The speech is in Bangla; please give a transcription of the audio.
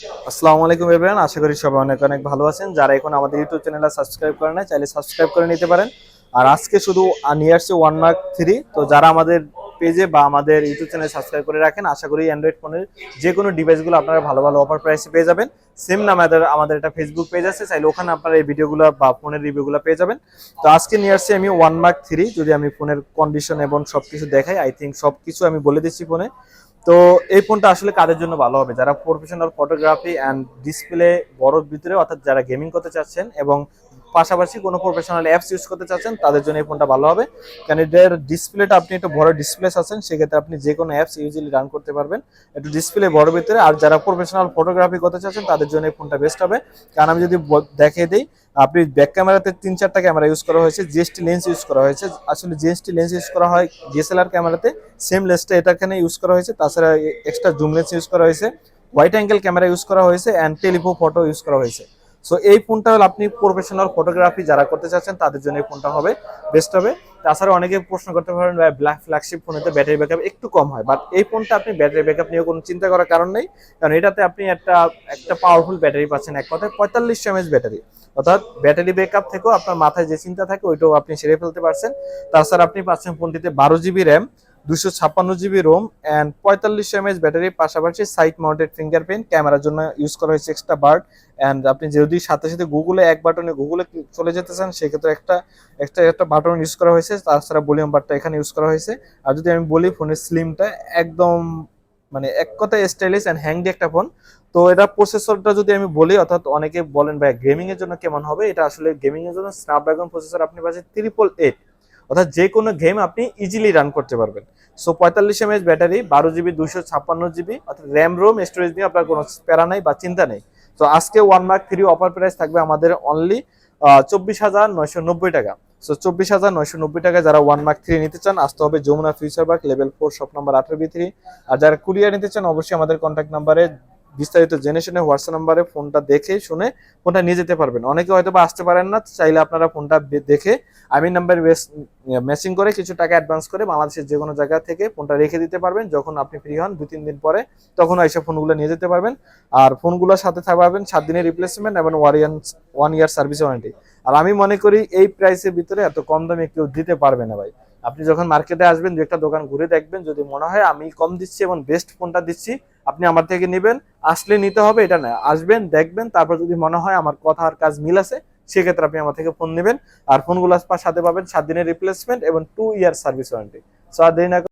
আসসালামু আলাইকুম এভরিওয়ান, আশা করি সবাই অনেক অনেক ভালো আছেন। যারা এখন আমাদের ইউটিউব চ্যানেলটা সাবস্ক্রাইব করে না চাইলে সাবস্ক্রাইব করে নিতে পারেন। আর আজকে শুধু নিয়ে ওয়ান মার্ক থ্রি তো যারা আমাদের পেজে বা আমাদের ইউটিউব চ্যানেল সাবস্ক্রাইব করে রাখেন, আশা করি অ্যান্ড্রয়েড ফোনের যে কোনো ডিভাইসগুলো আপনারা ভালো ভালো অফার প্রাইসে পেয়ে যাবেন। সেম নামে আমাদের একটা ফেসবুক পেজ আছে, চাইলে ওখানে আপনারা এই ভিডিওগুলো বা ফোনের রিভিউগুলো পেয়ে যাবেন। তো আজকে নিয়ে আমি ওয়ান মার্ক থ্রি যদি আমি ফোনের কন্ডিশন এবং সব কিছু দেখাই আই থিঙ্ক সব কিছু আমি বলে দিচ্ছি ফোনে তো এই ফোনটা আসলে কাদের জন্য ভালো হবে? যারা প্রফেশনাল ফটোগ্রাফি অ্যান্ড ডিসপ্লে বড় ভিতরে, অর্থাৎ যারা গেমিং করতে চাচ্ছেন এবং পাশাপাশি কোনো প্রফেশনাল অ্যাপস ইউজ করতে চাচ্ছেন, তাদের জন্য এই ফোনটা ভালো হবে। কারণ এটার ডিসপ্লেটা আপনি একটু বড় ডিসপ্লে আছেন, সেক্ষেত্রে আপনি যে কোনো অ্যাপস ইউজুয়ালি রান করতে পারবেন। একটু ডিসপ্লে বড় ভিতরে, আর যারা প্রফেশনাল ফটোগ্রাফি করতে চাচ্ছেন, তাদের জন্য এই ফোনটা বেস্ট হবে। কারণ আমি যদি দেখিয়ে দিই, আপনি ব্যাক ক্যামেরাতে তিন চারটা ক্যামেরা ইউজ করা হয়েছে জিএসটি লেন্স ইউজ করা হয়েছে। আসলে জিএসটি লেন্স ইউজ করা হয় ডিএসএলআর ক্যামেরাতে সেম লেন্সটা এটাখানে ইউজ করা হয়েছে, তাছাড়া এক্সট্রা জুম লেন্স ইউজ করা হয়েছে হোয়াইট অ্যাঙ্গেল ক্যামেরা ইউজ করা হয়েছে অ্যান্ড টেলিফো ফটো ইউজ করা হয়েছে। সো এই ফোনটা হলো আপনি প্রফেশনাল ফটোগ্রাফি যারা করতে চাচ্ছেন, তাদের জন্য এই ফোনটা হবে বেস্ট হবে। তাছাড়া অনেকে প্রশ্ন করতে পারেন ব্ল্যাক ফ্ল্যাগশিপ ফোনেতে ব্যাটারি ব্যাকআপ একটু কম হয়। বাট এই ফোনটা আপনি ব্যাটারি ব্যাকআপ নিয়ে কোনো চিন্তা করার কারণ নেই, কারণ এটাতে আপনি একটা একটা পাওয়ারফুল ব্যাটারি পাচ্ছেন এক কথায়, পঁয়তাল্লিশ এমএচ ব্যাটারি অর্থাৎ ব্যাটারি ব্যাকআপ থেকেও আপনার মাথায় যে চিন্তা থাকে, ওইটাও আপনি সেরে ফেলতে পারছেন। তাছাড়া আপনি পাচ্ছেন ফোনটিতে বারো জিবি র্যাম দুশো ছাপ্পান্ন জিবি রোম অ্যান্ড পঁয়তাল্লিশ এমএচ ব্যাটারির পাশাপাশি সাইড মাউন্টেড ফিঙ্গারপ্রিন্ট, ক্যামেরার জন্য ইউজ করা হয়েছে এক্সট্রা বার্ড অ্যান্ড আপনি যদি সাথে সাথে গুগলে এক বাটনে গুগলে চলে যেতে চান, সেক্ষেত্রে একটা একটা একটা বাটন ইউজ করা হয়েছে। তাছাড়া ভলিউম বারটা এখানে ইউজ করা হয়েছে। আর যদি আমি বলি ফোনের স্লিমটা একদম মানে এক কথায় স্টাইলিশ অ্যান্ড হ্যাংডি একটা ফোন তো এটা প্রসেসরটা যদি আমি বলি, অর্থাৎ অনেকে বলেন, ভাই গেমিং এর জন্য কেমন হবে? এটা আসলে গেমিং এর জন্য স্ন্যাপড্রাগন প্রসেসর আপনি পাচ্ছেন ট্রিপল এইট অর্থাৎ যে কোনো গেম আপনি ইজিলি রান করতে পারবেন। সো পঁয়তাল্লিশ এমএচ ব্যাটারি বারো জিবি দুশো ছাপ্পান্ন জিবি অর্থাৎ র্যাম রোম স্টোরেজ নিয়ে আপনার কোনো প্যারা নাই বা চিন্তা নেই। তো আজকে one mark three offer price থাকবে আমাদের অনলি চব্বিশ হাজার নয়শো নব্বই টাকা। সো চব্বিশ হাজার নয়শো নব্বই টাকা যারা ওয়ান মার্ক থ্রি নিতে চান, আসতে হবে Jamuna future park level four shop number আঠারো বি থ্রি আর যারা কুরিয়ার নিতে চান, অবশ্যই আমাদের কন্ট্যাক্ট নাম্বারে বিস্তারিত জেনে শুনে হোয়াটসঅ্যাপ নাম্বারে ফোনটা দেখে শুনে ফোনটা নিয়ে যেতে পারবেন। অনেকে হয়তো বা আসতে পারেন না, চাইলে আপনারা ফোনটা দেখে আমি নাম্বার ম্যাচিং করে কিছু টাকা অ্যাডভান্স করে বাংলাদেশের যে কোনো জায়গা থেকে ফোনটা রেখে দিতে পারবেন। যখন আপনি ফ্রি হন, দু, তিন দিন পরে তখন এইসব ফোনগুলো নিয়ে যেতে পারবেন। আর ফোনগুলোর সাথে থাকবেন সাত দিনের রিপ্লেসমেন্ট এবং ওয়ারিয়ান ওয়ান ইয়ার সার্ভিস ওয়ারেন্টি আর আমি মনে করি এই প্রাইসের ভিতরে এত কম দামে কেউ দিতে পারবে না ভাই। আপনি যখন মার্কেটে আসবেন, দু, একটা দোকান ঘুরে দেখবেন, যদি মনে হয় আমি কম দিচ্ছি এবং বেস্ট ফোনটা দিচ্ছি, আপনি আমার থেকে নেবেন। আসলে নিতে হবে, এটা না। আসবেন, দেখবেন, তারপর যদি মনে হয় আমার কথা আর কাজ মিল আছে, সেক্ষেত্রে আপনি আমার থেকে ফোন নেবেন। আর ফোনগুলো সাথে পাবেন, সাত দিনের রিপ্লেসমেন্ট এবং two year service warranty so আর দেরি না